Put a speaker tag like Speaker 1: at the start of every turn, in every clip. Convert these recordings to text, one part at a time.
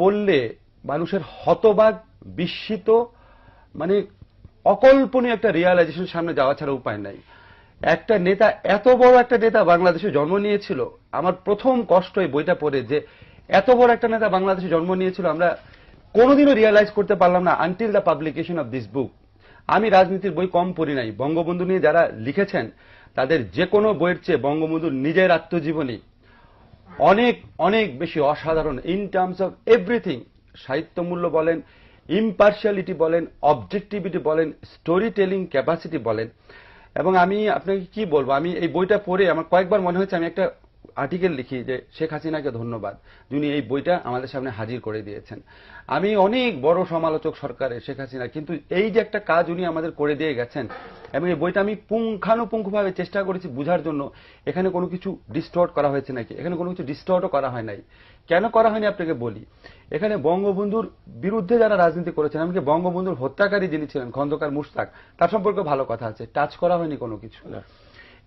Speaker 1: পড়লে মানুষের হতবাক, বিস্মিত মানে অকল্পনীয় একটা রিয়ালাইজেশন সামনে যাওয়া ছাড়া উপায় নাই। একটা নেতা, এত বড় একটা নেতা বাংলাদেশে জন্ম নিয়েছিল, আমার প্রথম কষ্ট এই বইটা পড়ে যে এত বড় একটা নেতা বাংলাদেশে জন্ম নিয়েছিল, আমরা কোনোদিনও রিয়ালাইজ করতে পারলাম না until the publication of this book আমি রাজনীতির বই কম পড়ি নাই। বঙ্গবন্ধু নিয়ে যারা লিখেছেন, তাদের যে কোনো বইয়ের চেয়ে বঙ্গবন্ধুর নিজের আত্মজীবনী অনেক অনেক বেশি অসাধারণ ইন টার্মস অফ এভরিথিং সাহিত্য মূল্য বলেন ইম্পার্শিয়ালিটি বলেন অবজেক্টিভিটি বলেন স্টোরি টেলিং ক্যাপাসিটি বলেন। এবং আমি আপনাকে কি বলব, আমি এই বইটা পড়ে আমার কয়েকবার মনে হয়েছে, আমি একটা আর্টিকেল লিখি যে, শেখ হাসিনাকে ধন্যবাদ, যিনি এই বইটা আমাদের সামনে হাজির করে দিয়েছেন। আমি অনেক বড় সমালোচক সরকারের শেখ হাসিনা, কিন্তু এই যে একটা কাজ উনি আমাদের করে দিয়ে গেছেন এবং এই বইটা আমি পুঙ্খানুপুঙ্খভাবে চেষ্টা করেছি বুঝার জন্য। এখানে কোনো কিছু ডিস্টর্ট করা হয়েছে নাকি? এখানে কোনো কিছু ডিস্টর্টও করা হয় নাই। কেন করা হয়নি আপনাকে বলি? এখানে বঙ্গবন্ধুর বিরুদ্ধে যারা রাজনীতি করেছেন এমনকি বঙ্গবন্ধুর হত্যাকারী যিনি ছিলেন খন্দকার মুশতাক তার সম্পর্কে ভালো কথা আছে। টাচ করা হয়নি কোনো কিছু।
Speaker 2: না।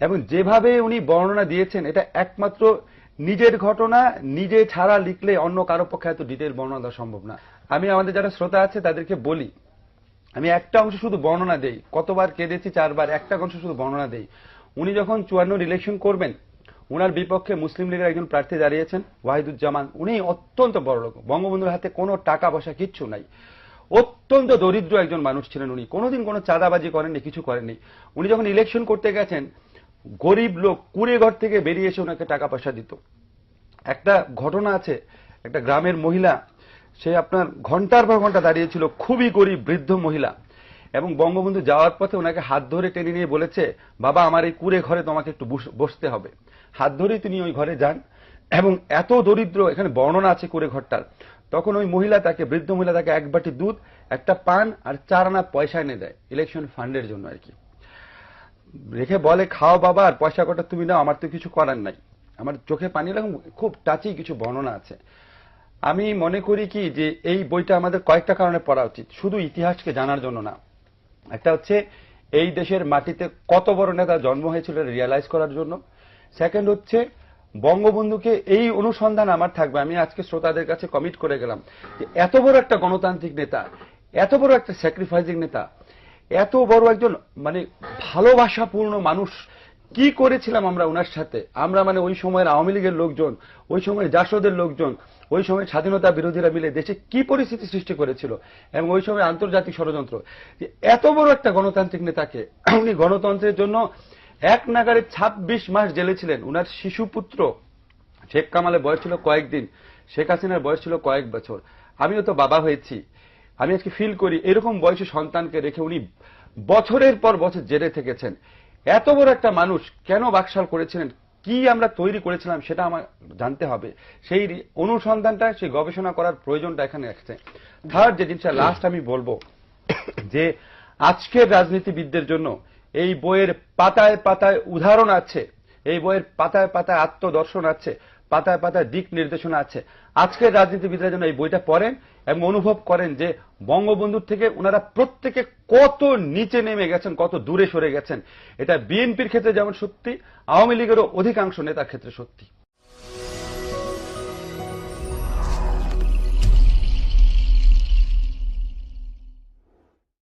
Speaker 1: এবং যেভাবে উনি বর্ণনা দিয়েছেন এটা একমাত্র নিজের ঘটনা নিজে ছাড়া লিখলে অন্য কারও পক্ষে এত ডিটেল বর্ণনা দেওয়া সম্ভব না। আমি আমাদের যারা শ্রোতা আছে তাদেরকে বলি আমি একটা অংশ শুধু বর্ণনা দেই। কতবার কেঁদেছি চারবার, একটা অংশ শুধু বর্ণনা দেই। উনি যখন চুয়ান্ন ইলেকশন করবেন, উনার বিপক্ষে মুসলিম লীগের একজন প্রার্থী দাঁড়িয়েছেন, ওয়াহিদুজ্জামান। উনি অত্যন্ত বড় লোক বঙ্গবন্ধুর হাতে কোনো টাকা পয়সা কিচ্ছু নাই। অত্যন্ত দরিদ্র একজন মানুষ ছিলেন উনি। কোনোদিন কোনো চাঁদাবাজি করেননি, কিছু করেননি। উনি যখন ইলেকশন করতে গেছেন, গরিব লোক কুড়ে ঘর থেকে বেরিয়ে এসে ওনাকে টাকা পয়সা দিত। একটা ঘটনা আছে, একটা গ্রামের মহিলা সে আপনার ঘণ্টার পর ঘণ্টা দাঁড়িয়েছিল খুবই গরিব, বৃদ্ধ মহিলা। এবং বঙ্গবন্ধু যাওয়ার পথে ওনাকে হাত ধরে টেনে নিয়ে বলেছে, বাবা, আমার এই কুড়ে ঘরে তোমাকে একটু বস- বসতে হবে। হাত ধরেই তিনি ওই ঘরে যান। এবং এত দরিদ্র, এখানে বর্ণনা আছে কুড়ে ঘরটার। তখন ওই মহিলা তাকে, বৃদ্ধ মহিলা তাকে এক বাটি দুধ, একটা পান আর চার আনা পয়সা এনে দেয়, ইলেকশন ফান্ডের জন্য আর কি। রেখে বলে, খাও বাবা, আর পয়সা কটা তুমি নাও, আমার তো কিছু করার নাই। আমার চোখে পানি এরকম খুব টাচি কিছু বর্ণনা আছে। আমি মনে করি কি যে এই বইটা আমাদের কয়েকটা কারণে পড়া উচিত। শুধু ইতিহাসকে জানার জন্য না। একটা হচ্ছে, এই দেশের মাটিতে কত বড় নেতা জন্ম হয়েছিল রিয়ালাইজ করার জন্য। সেকেন্ড হচ্ছে, বঙ্গবন্ধুকে এই অনুসন্ধান আমার থাকবে। আমি আজকে শ্রোতাদের কাছে কমিট করে গেলাম যে এত বড় একটা গণতান্ত্রিক নেতা, এত বড় একটা স্যাক্রিফাইসিং নেতা, এত বড় একজন মানে ভালোবাসাপূর্ণ মানুষ কি করেছিলাম আমরা ওনার সাথে? আমরা মানে ওই সময়ের আওয়ামী লীগের লোকজন, ওই সময়ের জাসদের লোকজন, ওই সময় স্বাধীনতা বিরোধীরা মিলে দেশে কি পরিস্থিতি সৃষ্টি করেছিল এবং ওই সময় আন্তর্জাতিক ষড়যন্ত্র? এত বড় একটা গণতান্ত্রিক নেতাকে উনি গণতন্ত্রের জন্য এক নাগারে ২৬ মাস জেলে ছিলেন। উনার শিশুপুত্র শেখ কামালের বয়স ছিল কয়েকদিন, শেখ হাসিনার বয়স ছিল কয়েক বছর। আমিও তো বাবা হয়েছি। আমি আজকে ফিল করি, এরকম বয়সী সন্তানকে রেখে উনি বছরের পর বছর জেলে থেকেছেন। এত বড় একটা মানুষ কেন বাকশাল করেছিলেন? কি আমরা তৈরি করেছিলাম সেটা আমার জানতে হবে। সেই অনুসন্ধানটা, সেই গবেষণা করার প্রয়োজনটা এখানে আসছে থার্ড যে জিনিসটা লাস্ট আমি বলব, যে আজকের রাজনীতিবিদদের জন্য এই বইয়ের পাতায় পাতায় উদাহরণ আছে, এই বইয়ের পাতায় পাতায় আত্মদর্শন আছে। পাতায় পাতায় দিক নির্দেশনা আছে। আজকের রাজনীতিবিদরা যেন এই বইটা পড়েন এবং অনুভব করেন যে বঙ্গবন্ধুর থেকে ওনারা প্রত্যেকে কত নিচে নেমে গেছেন, কত দূরে সরে গেছেন। এটা বিএনপির ক্ষেত্রে যেমন সত্যি, আওয়ামী লীগেরও অধিকাংশ নেতার ক্ষেত্রে সত্যি।